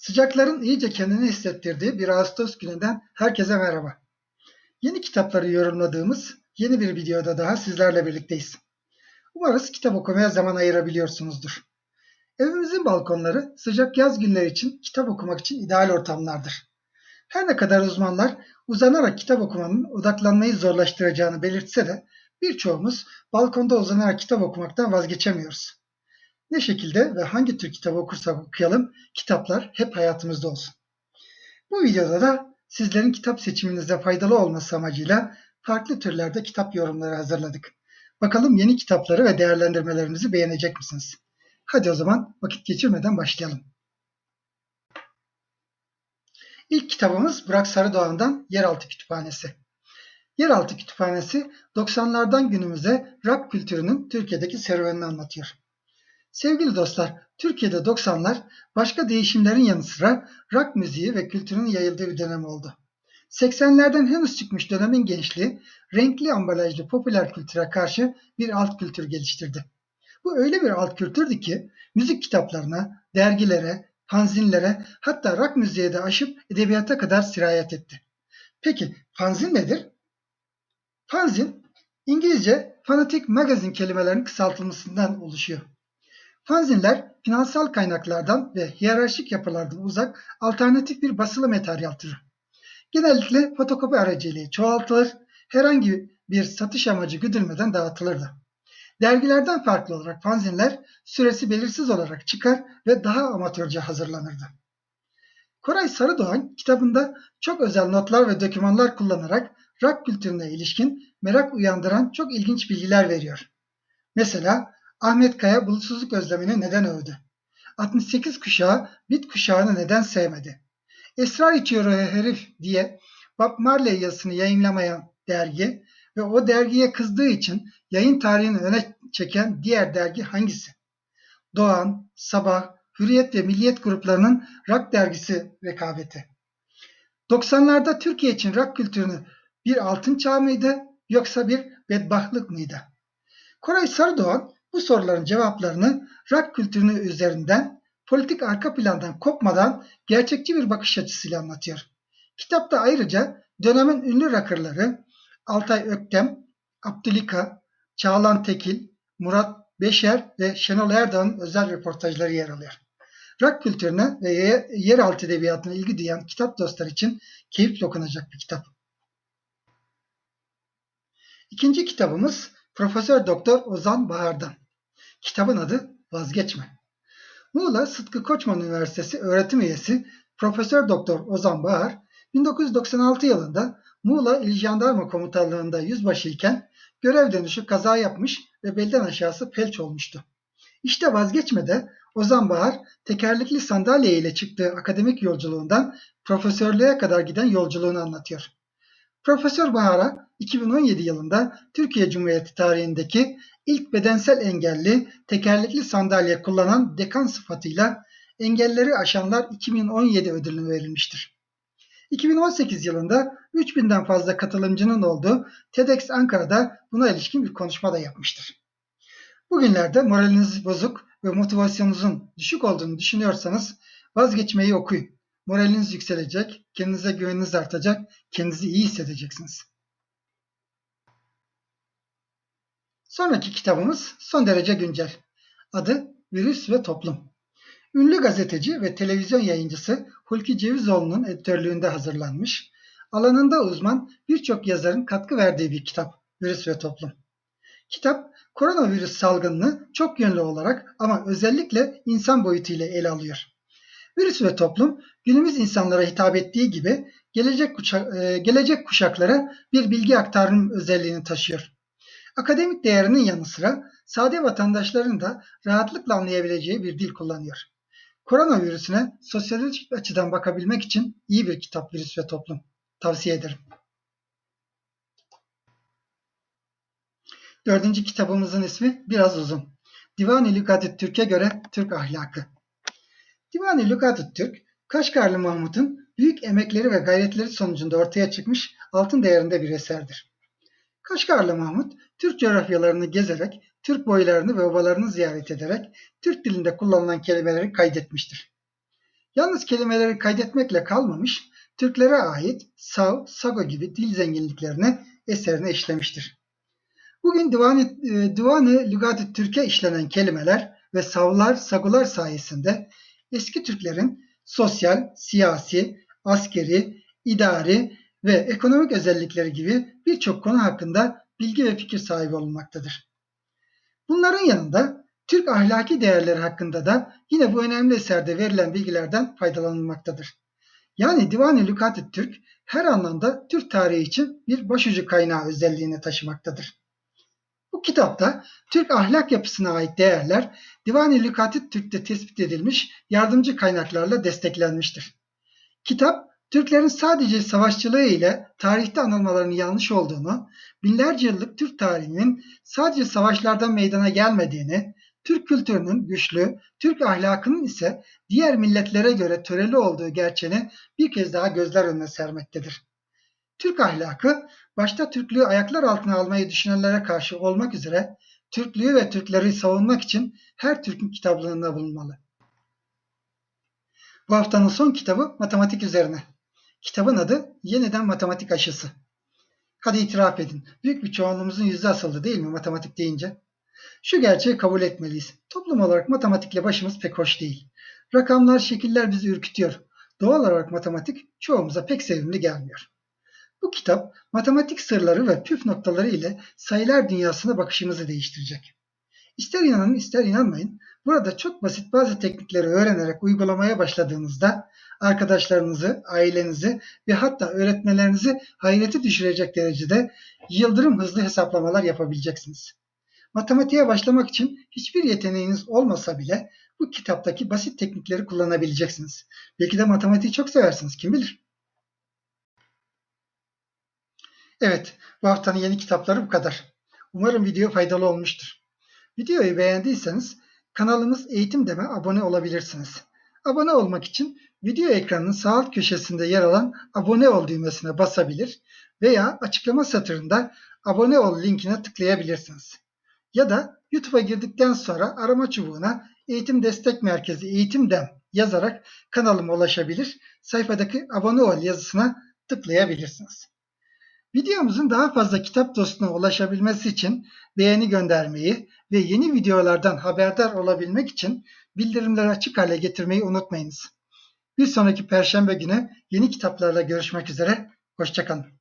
Sıcakların iyice kendini hissettirdiği bir Ağustos gününden herkese merhaba. Yeni kitapları yorumladığımız yeni bir videoda daha sizlerle birlikteyiz. Umarız kitap okumaya zaman ayırabiliyorsunuzdur. Evimizin balkonları sıcak yaz günleri için kitap okumak için ideal ortamlardır. Her ne kadar uzmanlar uzanarak kitap okumanın odaklanmayı zorlaştıracağını belirtse de birçoğumuz balkonda uzanarak kitap okumaktan vazgeçemiyoruz. Ne şekilde ve hangi tür kitap okursak okuyalım, kitaplar hep hayatımızda olsun. Bu videoda da sizlerin kitap seçiminizde faydalı olması amacıyla farklı türlerde kitap yorumları hazırladık. Bakalım yeni kitapları ve değerlendirmelerimizi beğenecek misiniz? Hadi o zaman vakit geçirmeden başlayalım. İlk kitabımız Burak Sarıdoğan'dan Yeraltı Kütüphanesi. Yeraltı Kütüphanesi 90'lardan günümüze rock kültürünün Türkiye'deki serüvenini anlatıyor. Sevgili dostlar, Türkiye'de 90'lar başka değişimlerin yanı sıra rock müziği ve kültürün yayıldığı bir dönem oldu. 80'lerden henüz çıkmış dönemin gençliği renkli ambalajlı popüler kültüre karşı bir alt kültür geliştirdi. Bu öyle bir alt kültürdü ki müzik kitaplarına, dergilere, fanzinlere hatta rock müziğe de aşıp edebiyata kadar sirayet etti. Peki fanzin nedir? Fanzin, İngilizce fanatic magazine kelimelerinin kısaltılmasından oluşuyor. Fanzinler finansal kaynaklardan ve hiyerarşik yapılardan uzak alternatif bir basılı materyal türü. Genellikle fotokopi aracılığıyla çoğaltılır, herhangi bir satış amacı güdülmeden dağıtılırdı. Dergilerden farklı olarak fanzinler süresi belirsiz olarak çıkar ve daha amatörce hazırlanırdı. Koray Sarıdoğan kitabında çok özel notlar ve dokümanlar kullanarak rock kültürüne ilişkin merak uyandıran çok ilginç bilgiler veriyor. Mesela Ahmet Kaya bulutsuzluk özlemini neden övdü? 68 kuşağı bit kuşağını neden sevmedi? Esrar içiyor herif diye Bob Marley yazısını yayınlamayan dergi ve o dergiye kızdığı için yayın tarihini öne çeken diğer dergi hangisi? Doğan, Sabah, Hürriyet ve Milliyet gruplarının rock dergisi rekabeti. 90'larda Türkiye için rock kültürünü bir altın çağ mıydı yoksa bir bedbahtlık mıydı? Koray Sarıdoğan bu soruların cevaplarını rock kültürünü üzerinden politik arka plandan kopmadan gerçekçi bir bakış açısıyla anlatıyor. Kitapta ayrıca dönemin ünlü rakırları Altay Öktem, Abdülika, Çağlan Tekil, Murat Beşer ve Şenol Erdoğan'ın özel röportajları yer alıyor. Rock kültürüne ve yeraltı edebiyatına ilgi duyan kitap dostlar için keyifle okunacak bir kitap. İkinci kitabımız Profesör Doktor Ozan Bahar'dan. Kitabın adı Vazgeçme. Muğla Sıtkı Koçman Üniversitesi öğretim üyesi Profesör Doktor Ozan Bahar 1996 yılında Muğla İl Jandarma Komutanlığı'nda yüzbaşı iken görev dönüşü kaza yapmış ve belden aşağısı felç olmuştu. İşte vazgeçmede Ozan Bahar tekerlekli sandalye ile çıktığı akademik yolculuğundan profesörlüğe kadar giden yolculuğunu anlatıyor. Profesör Bahar'a 2017 yılında Türkiye Cumhuriyeti tarihindeki ilk bedensel engelli tekerlekli sandalye kullanan dekan sıfatıyla engelleri aşanlar 2017 ödülünü verilmiştir. 2018 yılında 3000'den fazla katılımcının olduğu TEDx Ankara'da buna ilişkin bir konuşma da yapmıştır. Bugünlerde moraliniz bozuk ve motivasyonunuzun düşük olduğunu düşünüyorsanız vazgeçmeyi okuyun. Moraliniz yükselecek, kendinize güveniniz artacak, kendinizi iyi hissedeceksiniz. Sonraki kitabımız son derece güncel. Adı Virüs ve Toplum. Ünlü gazeteci ve televizyon yayıncısı Hulki Cevizoğlu'nun editörlüğünde hazırlanmış, alanında uzman birçok yazarın katkı verdiği bir kitap Virüs ve Toplum. Kitap, koronavirüs salgınını çok yönlü olarak ama özellikle insan boyutuyla ele alıyor. Virüs ve toplum günümüz insanlara hitap ettiği gibi gelecek, kuşak, e, gelecek kuşaklara bir bilgi aktarım özelliğini taşıyor. Akademik değerinin yanı sıra sade vatandaşların da rahatlıkla anlayabileceği bir dil kullanıyor. Koronavirüsüne sosyolojik açıdan bakabilmek için iyi bir kitap Virüs ve Toplum. Tavsiye ederim. Dördüncü kitabımızın ismi biraz uzun. Divan-ı Lügat-ı Türk'e göre Türk ahlakı. Divan-ı Lügat-ı Türk, Kaşgarlı Mahmut'un büyük emekleri ve gayretleri sonucunda ortaya çıkmış altın değerinde bir eserdir. Kaşgarlı Mahmut, Türk coğrafyalarını gezerek, Türk boylarını ve obalarını ziyaret ederek Türk dilinde kullanılan kelimeleri kaydetmiştir. Yalnız kelimeleri kaydetmekle kalmamış, Türklere ait Sav, Sago gibi dil zenginliklerini eserine işlemiştir. Bugün Divan-ı e, Divan-ı Lügat-ı Türk'e işlenen kelimeler ve savlar, sagular sayesinde eski Türklerin sosyal, siyasi, askeri, idari ve ekonomik özellikleri gibi birçok konu hakkında bilgi ve fikir sahibi olunmaktadır. Bunların yanında Türk ahlaki değerleri hakkında da yine bu önemli eserde verilen bilgilerden faydalanılmaktadır. Yani Divan-ı Lükat-ı Türk her anlamda Türk tarihi için bir başucu kaynağı özelliğini taşımaktadır. Bu kitapta Türk ahlak yapısına ait değerler Divan-ı Lükat-ı Türk'te tespit edilmiş yardımcı kaynaklarla desteklenmiştir. Kitap Türklerin sadece savaşçılığı ile tarihte anılmalarının yanlış olduğunu, binlerce yıllık Türk tarihinin sadece savaşlardan meydana gelmediğini, Türk kültürünün güçlü, Türk ahlakının ise diğer milletlere göre töreli olduğu gerçeğini bir kez daha gözler önüne sermektedir. Türk ahlakı, başta Türklüğü ayaklar altına almayı düşünenlere karşı olmak üzere, Türklüğü ve Türkleri savunmak için her Türk'ün kitaplığında bulunmalı. Bu haftanın son kitabı matematik üzerine. Kitabın adı Yeniden Matematik Aşısı. Hadi itiraf edin. Büyük bir çoğunluğumuzun yüzü asıldı değil mi matematik deyince? Şu gerçeği kabul etmeliyiz. Toplum olarak matematikle başımız pek hoş değil. Rakamlar, şekiller bizi ürkütüyor. Doğal olarak matematik çoğumuza pek sevimli gelmiyor. Bu kitap matematik sırları ve püf noktaları ile sayılar dünyasına bakışımızı değiştirecek. İster inanın ister inanmayın, burada çok basit bazı teknikleri öğrenerek uygulamaya başladığınızda arkadaşlarınızı, ailenizi ve hatta öğretmenlerinizi hayrete düşürecek derecede yıldırım hızlı hesaplamalar yapabileceksiniz. Matematiğe başlamak için hiçbir yeteneğiniz olmasa bile bu kitaptaki basit teknikleri kullanabileceksiniz. Belki de matematiği çok seversiniz, kim bilir? Evet, bu haftanın yeni kitapları bu kadar. Umarım video faydalı olmuştur. Videoyu beğendiyseniz kanalımız Eğitim Deme abone olabilirsiniz. Abone olmak için video ekranının sağ alt köşesinde yer alan abone ol düğmesine basabilir veya açıklama satırında abone ol linkine tıklayabilirsiniz. Ya da YouTube'a girdikten sonra arama çubuğuna Eğitim Destek Merkezi Eğitimden yazarak kanalıma ulaşabilir, sayfadaki abone ol yazısına tıklayabilirsiniz. Videomuzun daha fazla kitap dostuna ulaşabilmesi için beğeni göndermeyi ve yeni videolardan haberdar olabilmek için bildirimleri açık hale getirmeyi unutmayınız. Bir sonraki perşembe günü yeni kitaplarla görüşmek üzere. Hoşçakalın.